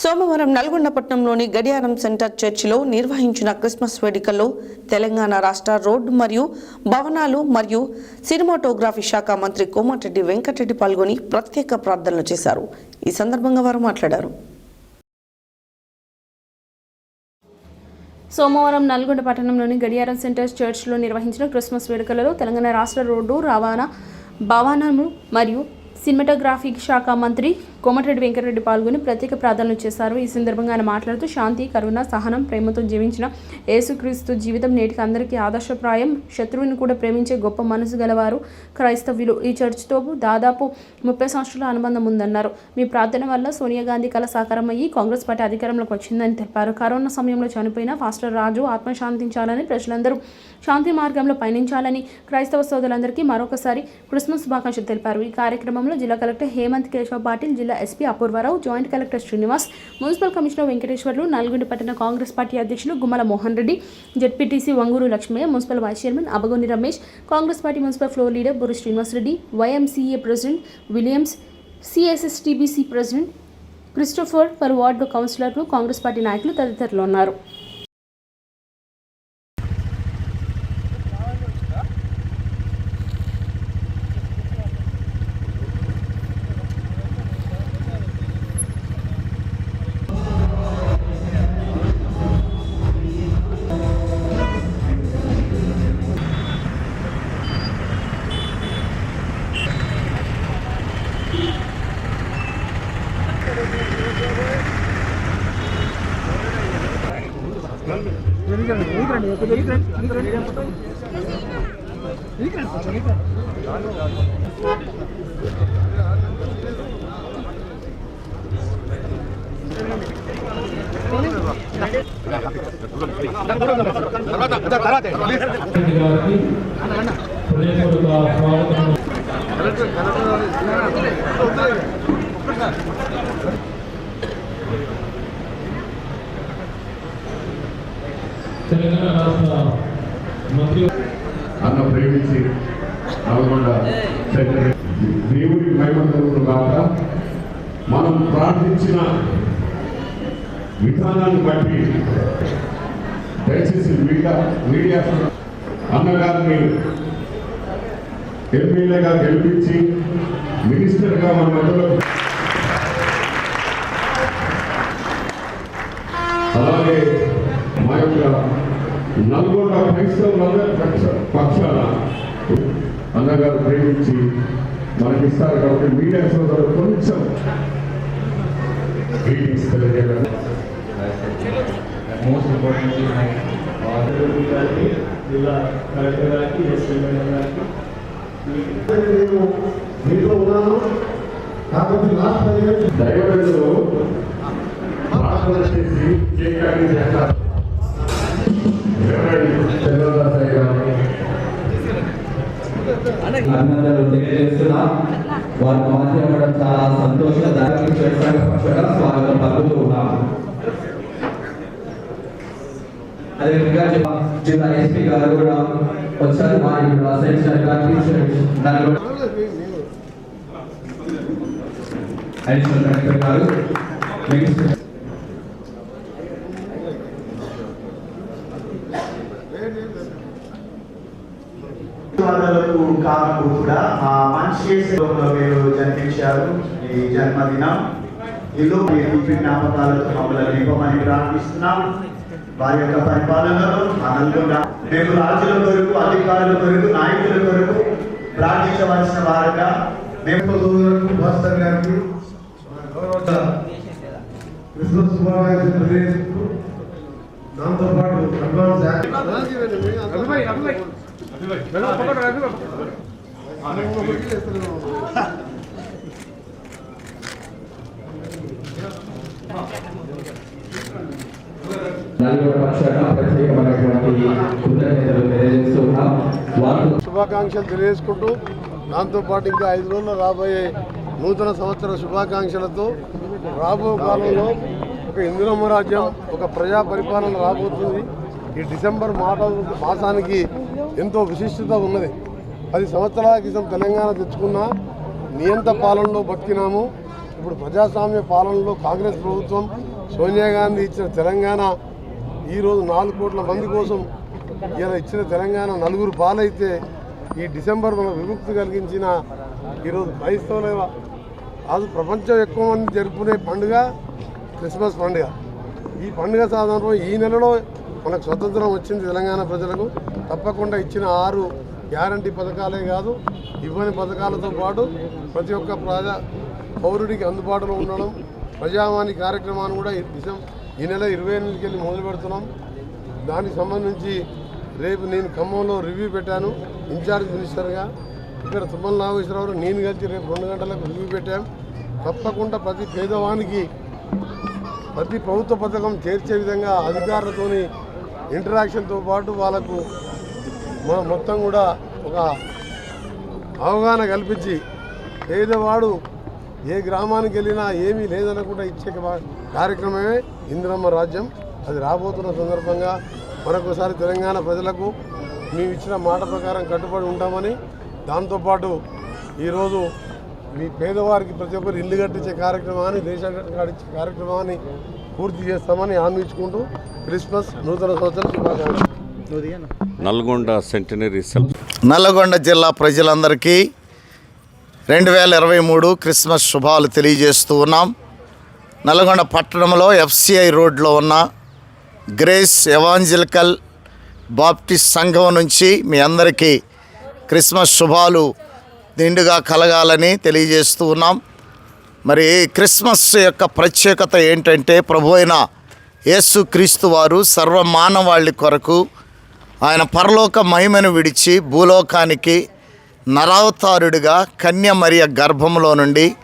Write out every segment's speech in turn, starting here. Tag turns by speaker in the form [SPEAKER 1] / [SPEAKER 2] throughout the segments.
[SPEAKER 1] సోమవారం నల్గొండపట్నంలోని గడియారం సెంటర్ చర్చిలో నిర్వహించిన క్రిస్మస్ వేడుకల్లో తెలంగాణ రాష్ట్ర రోడ్డు మరియు భవనాలు మరియు సినిమాటోగ్రఫీ శాఖ మంత్రి కోమటిరెడ్డి వెంకటరెడ్డి పాల్గొని ప్రత్యేక ప్రార్థనలు చేశారు. ఈ సందర్భంగా వారు మాట్లాడారు.
[SPEAKER 2] సోమవారం నల్గొండ పట్టణంలోని గడియారం సెంటర్ చర్చ్లో నిర్వహించిన క్రిస్మస్ వేడుకలలో తెలంగాణ రాష్ట్ర రోడ్డు రవాణా భవనము మరియు సినిమాటోగ్రాఫిక్ శాఖ మంత్రి కోమటిరెడ్డి వెంకటరెడ్డి పాల్గొని ప్రత్యేక ప్రార్థనలు చేశారు. ఈ సందర్భంగా ఆయన మాట్లాడుతూ శాంతి కరుణ సహనం ప్రేమతో జీవించిన యేసుక్రీస్తు జీవితం నేటికి అందరికీ ఆదర్శప్రాయం. శత్రువుని కూడా ప్రేమించే గొప్ప మనసు గలవారు క్రైస్తవులు. ఈ చర్చ్తో దాదాపు ముప్పై సంవత్సరాల అనుబంధం ఉందన్నారు. మీ ప్రార్థన వల్ల సోనియా గాంధీ కల సాకారం అయ్యి కాంగ్రెస్ పార్టీ అధికారంలోకి వచ్చిందని తెలిపారు. కరోనా సమయంలో చనిపోయిన ఫాస్టర్ రాజు ఆత్మశాంతించాలని ప్రజలందరూ శాంతి మార్గంలో పయనించాలని క్రైస్తవ సోదరులందరికీ మరొకసారి క్రిస్మస్ శుభాకాంక్షలు తెలిపారు. ఈ కార్యక్రమంలో జిల్లా కలెక్టర్ హేమంత్ కేశవ్ పాటిల్ జిల్లా SP Apoorva Rao joint collector Srinivas municipal commissioner Venkateswarlu Nalgonda పట్టణ కాంగ్రెస్ పార్టీ అధ్యక్షులు Gummala Mohan Reddy ZPTC Vanguru Lakshmaiah municipal vice chairman Abagoni Ramesh Congress party municipal floor leader Buru Srinivas Reddy YMCA president Williams CSSTBC president Christopher పలు ward కౌన్సిలర్లు Congress party నాయకులు తదితరులు ఉన్నారు.
[SPEAKER 3] గారికి హృదయపూర్వక స్వాగతం తెలంగాణ రాష్ట్ర మంత్రి
[SPEAKER 4] అన్న ప్రేమించి నల్గొండ దేవుడి మహిమంతులు కాక మనం ప్రార్థించిన విధానాన్ని బట్టి దయచేసి మీడియా మీడియా అన్నగారిని ఎమ్మెల్యేగా గెలిపించి మినిస్టర్గా మన మధ్యలో అలాగే మా యొక్క నల్గొండ క్రైస్తవులందరి పక్షాన అన్నగారు ప్రేమించి మనకిస్తారు కాబట్టి మీడియా సోదరులు కొంచెం గ్రీటింగ్స్ తెలియజేయాలి.
[SPEAKER 3] మోస్ట్ ఇంపార్టెంట్లీ
[SPEAKER 5] గారికి జిల్లా కలెక్టర్ గారికి ఎస్పీ మేడం గారికి
[SPEAKER 6] నేను మీతో ఉన్నాను కాకపోతే లాస్ట్ పదిహేను
[SPEAKER 4] దైవజనులు ప్రార్థన చేసి కేక్ కటింగ్ చేస్తారు.
[SPEAKER 7] అభినందనలు తెలియజేస్తున్నా. వారి మాధ్యమం చాలా సంతోషదాయక స్వాగతం అదేవిధంగా జిల్లా- ఎస్పీ గారు కూడా వచ్చారు వారి అసెన్షన్ అడిషనల్ కలెక్టర్ గారు
[SPEAKER 5] కాకు కూడా మా మనిషి మీరు జన్మించారు. ఈ జన్మదినం. ఇల్లు మీ తీపి జ్ఞాపకాలతో మమ్మల్ని నింపమని ప్రార్థిస్తున్నాం. వారి యొక్క పరిపాలనలో ఆనందంగా మేము రాజుల కొరకు అధికారుల కొరకు నాయకుల కొరకు ప్రార్థించవలసిన వారుగా మేము
[SPEAKER 6] భాస్కర్ గారికి క్రిస్మస్ శుభాకాంక్షలు తెలియజేస్తూ దాంతో పాటు అడ్వాన్స్ శుభాకాంక్షలు తెలియజేసుకుంటూ దాంతోపాటు ఇంకా ఐదు రోజులు రాబోయే నూతన సంవత్సర శుభాకాంక్షలతో రాబో కాలంలో ఒక ఇందిరమ్మ రాజ్యం ఒక ప్రజా పరిపాలన రాబోతుంది. ఈ డిసెంబర్ మాట మాసానికి ఎంతో విశిష్టత ఉన్నది. పది సంవత్సరాల క్రితం తెలంగాణ తెచ్చుకున్న నియంత పాలనలో బతికినాము. ఇప్పుడు ప్రజాస్వామ్య పాలనలో కాంగ్రెస్ ప్రభుత్వం సోనియా గాంధీ ఇచ్చిన తెలంగాణ ఈరోజు నాలుగు కోట్ల మంది కోసం ఇలా ఇచ్చిన తెలంగాణ నలుగురు పాలైతే ఈ డిసెంబర్ మన విముక్తి కలిగించిన ఈరోజు క్రైస్తవుల అది ప్రపంచం ఎక్కువ మంది జరుపుకునే పండుగ క్రిస్మస్ పండుగ. ఈ పండుగ సాధారణ ఈ నెలలో మనకు స్వతంత్రం వచ్చింది తెలంగాణ ప్రజలకు. తప్పకుండా ఇచ్చిన ఆరు గ్యారంటీ పథకాలే కాదు ఇవ్వని పథకాలతో పాటు ప్రతి ఒక్క ప్రజా పౌరుడికి అందుబాటులో ఉండడం ప్రజావాణి కార్యక్రమాన్ని కూడా ఈ డిసెంబర్ ఈ నెల ఇరవై ఎనిమిదికి వెళ్ళి మొదలు పెడుతున్నాం. దానికి సంబంధించి రేపు నేను ఖమ్మంలో రివ్యూ పెట్టాను ఇన్ఛార్జ్ మినిస్టర్గా. ఇక్కడ తుమ్మల నాగేశ్వరరావు నేను కలిసి రేపు రెండు గంటలకు రివ్యూ పెట్టాం. తప్పకుండా ప్రతి పేదవానికి ప్రతి ప్రభుత్వ పథకం చేర్చే విధంగా అధికారులతోని ఇంటరాక్షన్తో పాటు వాళ్ళకు మొత్తం కూడా ఒక అవగాహన కల్పించి పేదవాడు ఏ గ్రామానికి వెళ్ళినా ఏమీ లేదనకుండా ఇచ్చే కార్యక్రమమే ఇందిరమ్మ రాజ్యం. అది రాబోతున్న సందర్భంగా మరొకసారి తెలంగాణ ప్రజలకు మేము ఇచ్చిన మాట ప్రకారం కట్టుబడి ఉంటామని దాంతోపాటు ఈరోజు మీ పేదవారికి ప్రతి ఒక్కరు ఇల్లు కట్టించే కార్యక్రమాన్ని దేశాన్ని కట్టించే కార్యక్రమాన్ని పూర్తి చేస్తామని హామీ ఇచ్చుకుంటూ క్రిస్మస్ నూతన సంవత్సర శుభాకాంక్షలు.
[SPEAKER 8] నల్గొండ సెంటనరీ సెల్ఫ్
[SPEAKER 9] నల్లగొండ జిల్లా ప్రజలందరికీ రెండు వేల ఇరవై మూడు క్రిస్మస్ శుభాలు తెలియజేస్తూ ఉన్నాం. నల్గొండ పట్టణంలో ఎఫ్సిఐ రోడ్లో ఉన్న గ్రేస్ ఎవాంజలికల్ బాప్టిస్ట్ సంఘం నుంచి మీ అందరికీ క్రిస్మస్ శుభాలు నిండుగా కలగాలని తెలియజేస్తూ ఉన్నాం. మరి క్రిస్మస్ యొక్క ప్రత్యేకత ఏంటంటే ప్రభు అయిన యేసుక్రీస్తు వారు సర్వ మానవాళి కొరకు ఆయన పరలోక మహిమను విడిచి భూలోకానికి నరావతారుడిగా కన్య మరియ గర్భంలో నుండి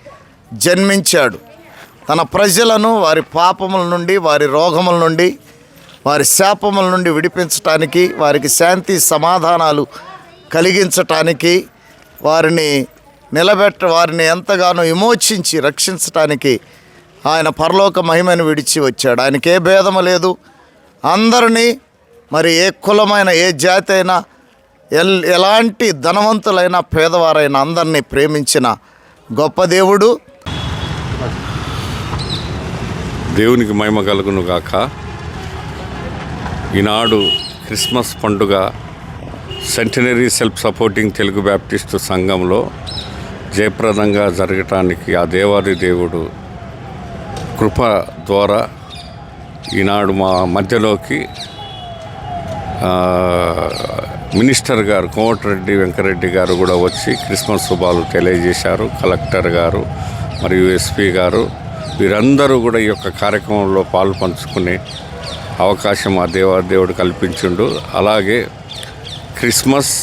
[SPEAKER 9] జన్మించాడు. తన ప్రజలను వారి పాపముల నుండి వారి రోగముల నుండి వారి శాపముల నుండి విడిపించటానికి వారికి శాంతి సమాధానాలు కలిగించటానికి వారిని నిలబెట్ట వారిని ఎంతగానో విమోచించి రక్షించటానికి ఆయన పరలోక మహిమను విడిచి వచ్చాడు. ఆయనకి ఏ భేదము లేదు. అందరినీ మరి ఏ కులమైన ఏ జాతి అయినా ఎల్ ఎలాంటి ధనవంతులైన పేదవారైన అందరినీ ప్రేమించిన గొప్ప దేవుడు.
[SPEAKER 8] దేవునికి మహిమ కలుగును గాక. ఈనాడు క్రిస్మస్ పండుగ centenary self supporting Telugu Baptist సంఘంలో జయప్రదంగా జరగటానికి ఆ దేవాది దేవుడు కృప ద్వారా ఈనాడు మా మధ్యలోకి మినిస్టర్ గారు కోమటిరెడ్డి వెంకరెడ్డి గారు కూడా వచ్చి క్రిస్మస్ శుభాలు తెలియజేశారు. కలెక్టర్ గారు మరియు ఎస్పీ గారు వీరందరూ కూడా ఈ యొక్క కార్యక్రమంలో పాలు పంచుకునే అవకాశం ఆ దేవాదేవుడు కల్పించిండు. అలాగే క్రిస్మస్